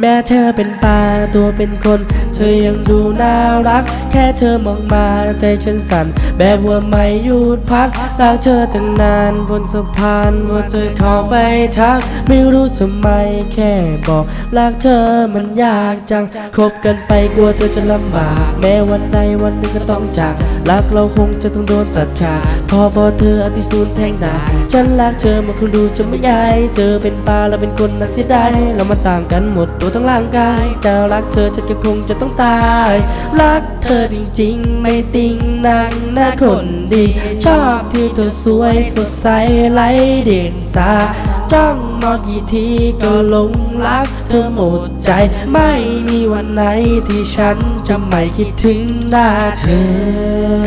แม้เธอเป็นปลาตัวเป็นคนเธอยังดูน่ารัก แค่เธอมองมาใจฉันสั่น แบบว่าไม่หยุดพักรักเธอตั้งนานบนสะพานว่าเธอเข้าไปทัก ไม่รู้ทำไมแค่บอกรักเธอมันยากจังคบกันไปกลัวเธอจะลำบาก แม้วันใดวันหนึ่งก็ต้องจากรักเราคงจะต้องโดนตัดขาดพอพอเธออธิสูรแทงดาฉันรักเธอมันคงดูจะไม่ใหญ่เธอเป็นปลาเราเป็นคนน่าเสียดายเรามาต่างกันหมดตัวทั้งร่างกายแต่รักเธอฉันก็คงจะต้องตาย รักเธอจริงๆ ไม่ติงนางหน้าคนดี ชอบที่เธอสวยสดใสไร้เดียงสาจ้องมองกี่ทีก็หลงรักเธอหมดใจ ไม่มีวันไหนที่ฉันจะไม่คิดถึงหน้าเธอ